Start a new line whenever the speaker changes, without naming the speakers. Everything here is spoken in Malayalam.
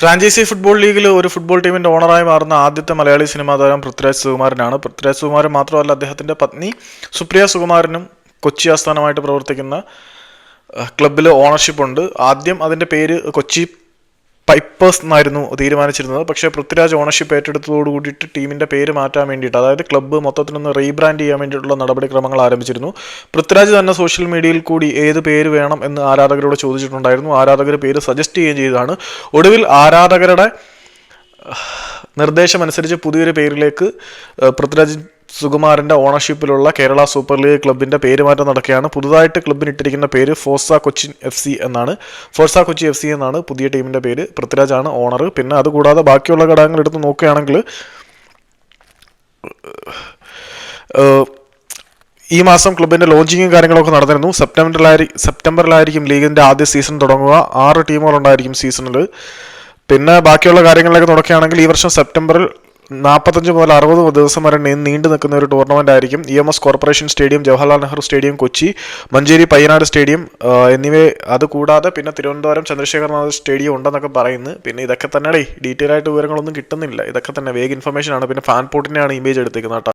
ഫ്രാഞ്ചൈസി ഫുട്ബോൾ ലീഗിൽ ഒരു ഫുട്ബോൾ ടീമിന്റെ ഓണറായി മാറുന്ന ആദ്യത്തെ മലയാളി സിനിമാ താരം പൃഥ്വിരാജ് സുകുമാരനാണ്. പൃഥ്വിരാജ് സുകുമാരൻ മാത്രമല്ല അദ്ദേഹത്തിന്റെ പത്നി സുപ്രിയ സുകുമാരനും കൊച്ചി ആസ്ഥാനമായിട്ട് പ്രവർത്തിക്കുന്ന ക്ലബിൽ ഓണർഷിപ്പ് ഉണ്ട്. ആദ്യം അതിന്റെ പേര് കൊച്ചി പൈപ്പേഴ്സ് എന്നായിരുന്നു തീരുമാനിച്ചിരുന്നത്. പക്ഷേ പൃഥ്വിരാജ് ഓണർഷിപ്പ് ഏറ്റെടുത്തതോട് കൂടിയിട്ട് ടീമിന്റെ പേര് മാറ്റാൻ വേണ്ടിയിട്ട് അതായത് ക്ലബ്ബ് മൊത്തത്തിലൊന്ന് റീബ്രാൻഡ് ചെയ്യാൻ വേണ്ടിയിട്ടുള്ള നടപടിക്രമങ്ങൾ ആരംഭിച്ചിരുന്നു. പൃഥ്വിരാജ് തന്നെ സോഷ്യൽ മീഡിയയിൽ കൂടി ഏത് പേര് വേണം എന്ന് ആരാധകരോട് ചോദിച്ചിട്ടുണ്ടായിരുന്നു. ആരാധകർ പേര് സജസ്റ്റ് ചെയ്യുകയും ചെയ്തതാണ്. ഒടുവിൽ ആരാധകരുടെ നിർദ്ദേശമനുസരിച്ച് പുതിയൊരു പേരിലേക്ക് പൃഥ്വിരാജ് സുകുമാരന്റെ ഓണർഷിപ്പിലുള്ള കേരള സൂപ്പർ ലീഗ് ക്ലബിന്റെ പേരുമാറ്റം നടക്കുകയാണ്. പുതുതായിട്ട് ക്ലബിന് ഇട്ടിരിക്കുന്ന പേര് ഫോർസ കൊച്ചിൻ എഫ് സി എന്നാണ്. ഫോർസ കൊച്ചി എഫ് സി എന്നാണ് പുതിയ ടീമിന്റെ പേര്. പൃഥ്വിരാജാണ് ഓണർ. പിന്നെ അതുകൂടാതെ ബാക്കിയുള്ള ഘടകങ്ങൾ എടുത്ത് നോക്കുകയാണെങ്കിൽ ഈ മാസം ക്ലബിന്റെ ലോഞ്ചിങ്ങും കാര്യങ്ങളൊക്കെ നടന്നിരുന്നു. സെപ്റ്റംബറിലായിരിക്കും സെപ്റ്റംബറിലായിരിക്കും ലീഗിന്റെ ആദ്യ സീസൺ തുടങ്ങുക. ആറ് ടീമുകളുണ്ടായിരിക്കും സീസണിൽ പിന്നെ ബാക്കിയുള്ള കാര്യങ്ങളിലേക്ക് നോക്കുകയാണെങ്കിൽ ഈ വർഷം സെപ്റ്റംബറിൽ നാൽപ്പത്തഞ്ച് മുതൽ അറുപത് ദിവസം വരെ നീണ്ടു നിൽക്കുന്ന ഒരു ടൂർണമെന്റ് ആയിരിക്കും. E M S corporation stadium Jawaharlal Nehru stadium Kochi Manjeri Payyanad stadium എന്നിവ അത് കൂടാതെ പിന്നെ തിരുവനന്തപുരം ചന്ദ്രശേഖരനാഥ് സ്റ്റേഡിയം ഉണ്ടെന്നൊക്കെ പറയുന്നു. പിന്നെ ഇതൊക്കെ തന്നെ ഡീറ്റെയിൽ ആയിട്ട് വിവരങ്ങളൊന്നും കിട്ടുന്നില്ല. ഇതൊക്കെ തന്നെ വേഗ ഇൻഫർമേഷൻ ആണ്. പിന്നെ ഫാൻ പോർട്ടിനെയാണ് ഇമേജ് എടുത്തേക്കുന്നത് കേട്ടോ.